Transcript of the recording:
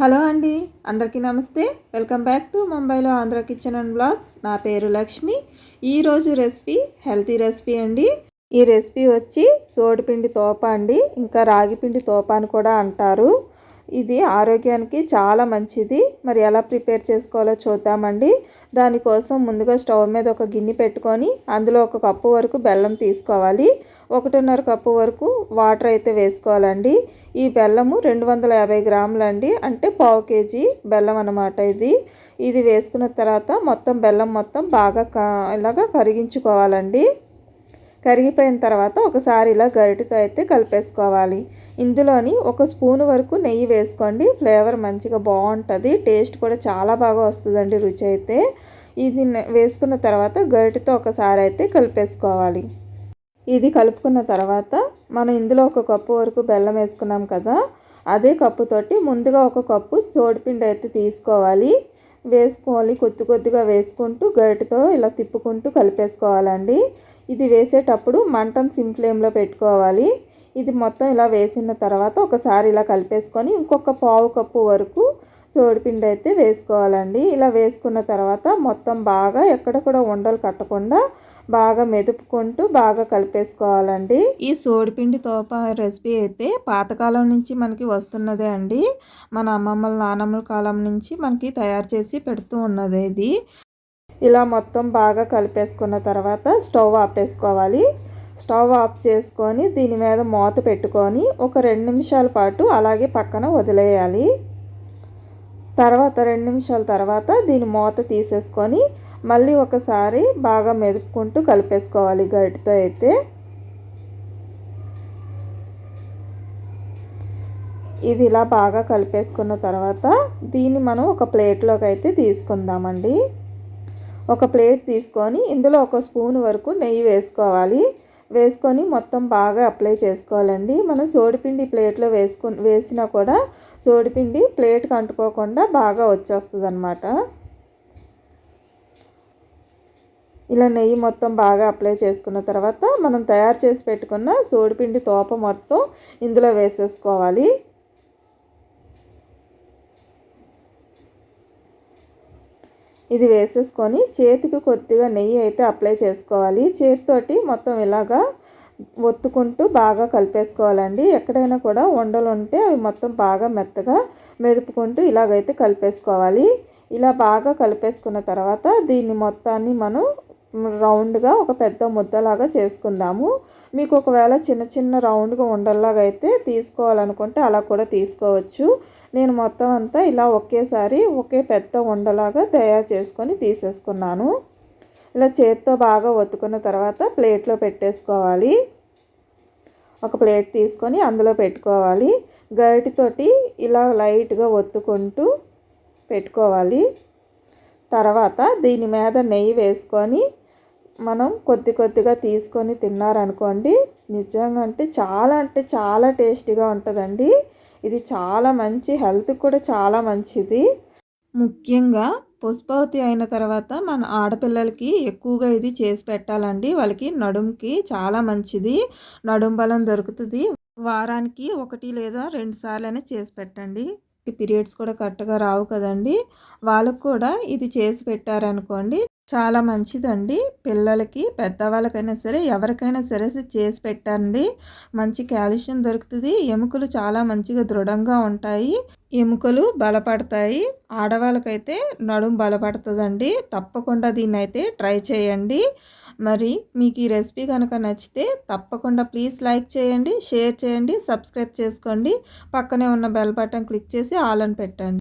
Hello అండి అందరికీ నమస్తే. వెల్కమ్ బ్యాక్ టు ముంబైలో ఆంధ్ర కిచెన్ అండ్ బ్లాగ్స్. నా పేరు లక్ష్మి. ఈరోజు రెసిపీ హెల్తీ రెసిపీ అండి. ఈ రెసిపీ వచ్చి సోడిపిండి తోప అండి. ఇంకా రాగిపిండి తోప అని కూడా అంటారు. ఇది ఆరోగ్యానికి చాలా మంచిది. మరి ఎలా ప్రిపేర్ చేసుకోవాలో చూద్దామండి. దానికోసం ముందుగా స్టవ్ మీద ఒక గిన్నె పెట్టుకొని అందులో ఒక కప్పు వరకు బెల్లం తీసుకోవాలి. ఒకటిన్నర కప్పు వరకు వాటర్ అయితే వేసుకోవాలండి. ఈ బెల్లము రెండు వందల యాభై గ్రాములండి అంటే పావు కేజీ బెల్లం అనమాట ఇది. ఇది వేసుకున్న తర్వాత మొత్తం బెల్లం మొత్తం బాగా ఇలాగా కరిగించుకోవాలండి. కరిగిపోయిన తర్వాత ఒకసారి ఇలా గరిటితో అయితే కలిపేసుకోవాలి. ఇందులోని ఒక స్పూన్ వరకు నెయ్యి వేసుకోండి. ఫ్లేవర్ మంచిగా బాగుంటుంది. టేస్ట్ కూడా చాలా బాగా వస్తుందండి రుచి అయితే. ఇది వేసుకున్న తర్వాత గరిటితో ఒకసారి అయితే కలిపేసుకోవాలి. ఇది కలుపుకున్న తర్వాత మనం ఇందులో ఒక కప్పు వరకు బెల్లం వేసుకున్నాం కదా అదే కప్పుతోటి ముందుగా ఒక కప్పు సోడిపిండి అయితే తీసుకోవాలి. వేసుకోవాలి కొద్ది కొద్దిగా వేసుకుంటూ గరిటతో ఇలా తిప్పుకుంటూ కలిపేసుకోవాలండి. ఇది వేసేటప్పుడు మంటను సిమ్ ఫ్లేమ్లో పెట్టుకోవాలి. ఇది మొత్తం ఇలా వేసిన తర్వాత ఒకసారి ఇలా కలిపేసుకొని ఇంకొక పావు కప్పు వరకు సోడిపిండి అయితే వేసుకోవాలండి. ఇలా వేసుకున్న తర్వాత మొత్తం బాగా ఎక్కడ కూడా ఉండలు కట్టకుండా బాగా మెదుపుకుంటూ బాగా కలిపేసుకోవాలండి. ఈ సోడిపిండి తోప రెసిపీ అయితే పాతకాలం నుంచి మనకి వస్తున్నదే అండి. మన అమ్మమ్మల నానమ్మల కాలం నుంచి మనకి తయారు చేసి పెడుతూ ఉన్నది ఇది. ఇలా మొత్తం బాగా కలిపేసుకున్న తర్వాత స్టవ్ ఆపేసుకోవాలి స్టవ్ ఆఫ్ చేసుకొని దీని మీద మూత పెట్టుకొని ఒక రెండు నిమిషాల పాటు అలాగే పక్కన వదిలేయాలి. తర్వాత రెండు నిమిషాల తర్వాత దీని మూత తీసేసుకొని మళ్ళీ ఒకసారి బాగా మెదుపుకుంటూ కలిపేసుకోవాలి గరిటితో అయితే. ఇది ఇలా బాగా కలిపేసుకున్న తర్వాత దీన్ని మనం ఒక ప్లేట్లోకి అయితే తీసుకుందామండి. ఒక ప్లేట్ తీసుకొని ఇందులో ఒక స్పూన్ వరకు నెయ్యి వేసుకోవాలి. వేసుకొని మొత్తం బాగా అప్లై చేసుకోవాలండి. మనం సోడిపిండి ప్లేట్లో వేసుకు వేసినా కూడా సోడిపిండి ప్లేట్కి అంటుకోకుండా బాగా వచ్చేస్తుంది అనమాట ఇలా నెయ్యి మొత్తం బాగా అప్లై చేసుకున్న తర్వాత మనం తయారు చేసి పెట్టుకున్న సోడిపిండి తోప మొత్తం ఇందులో వేసేసుకోవాలి. ఇది వేసేసుకొని చేతికి కొద్దిగా నెయ్యి అయితే అప్లై చేసుకోవాలి. చేతితోటి మొత్తం ఇలాగా ఒత్తుకుంటూ బాగా కలిపేసుకోవాలండి. ఎక్కడైనా కూడా ఉండలు ఉంటే అవి మొత్తం బాగా మెత్తగా మెదుపుకుంటూ ఇలాగైతే కలిపేసుకోవాలి. ఇలా బాగా కలిపేసుకున్న తర్వాత దీన్ని మొత్తాన్ని మనం రౌండ్గా ఒక పెద్ద ముద్దలాగా చేసుకుందాము. మీకు ఒకవేళ చిన్న చిన్న రౌండ్గా ఉండల్లాగా అయితే తీసుకోవాలనుకుంటే అలా కూడా తీసుకోవచ్చు. నేను మొత్తం అంతా ఇలా ఒకేసారి ఒకే పెద్ద ఉండలాగా తయారు చేసుకొని తీసేసుకున్నాను. ఇలా చేత్తో బాగా ఒత్తుకున్న తర్వాత ప్లేట్లో పెట్టేసుకోవాలి. ఒక ప్లేట్ తీసుకొని అందులో పెట్టుకోవాలి. గరిటితోటి ఇలా లైట్గా ఒత్తుకుంటూ పెట్టుకోవాలి. తర్వాత దీని మీద నెయ్యి వేసుకొని మనం కొద్ది కొద్దిగా తీసుకొని తిన్నారనుకోండి నిజంగా అంటే చాలా అంటే చాలా టేస్టీగా ఉంటుందండి. ఇది చాలా మంచి హెల్త్కి కూడా చాలా మంచిది. ముఖ్యంగా పుష్పవతి అయిన తర్వాత మన ఆడపిల్లలకి ఎక్కువగా ఇది చేసి పెట్టాలండి. వాళ్ళకి నడుంకి చాలా మంచిది. నడుం బలం దొరుకుతుంది. వారానికి ఒకటి లేదా రెండు సార్లు చేసి పెట్టండి. పీరియడ్స్ కూడా కరెక్ట్గా రావు కదండి. వాళ్ళకు కూడా ఇది చేసి పెట్టారనుకోండి చాలా మంచిదండి. పిల్లలకి పెద్దవాళ్ళకైనా సరే ఎవరికైనా సరే చేసి పెట్టండి. మంచి కాల్షియం దొరుకుతుంది. ఎముకలు చాలా మంచిగా దృఢంగా ఉంటాయి. ఎముకలు బలపడతాయి. ఆడవాళ్ళకైతే నడుము బలపడుతుందండి. తప్పకుండా దీన్ని అయితే ట్రై చేయండి. మరి మీకు ఈ రెసిపీ కనుక నచ్చితే తప్పకుండా ప్లీజ్ లైక్ చేయండి షేర్ చేయండి సబ్స్క్రైబ్ చేసుకోండి. పక్కనే ఉన్న బెల్ బటన్ క్లిక్ చేసి ఆల్ అని పెట్టండి.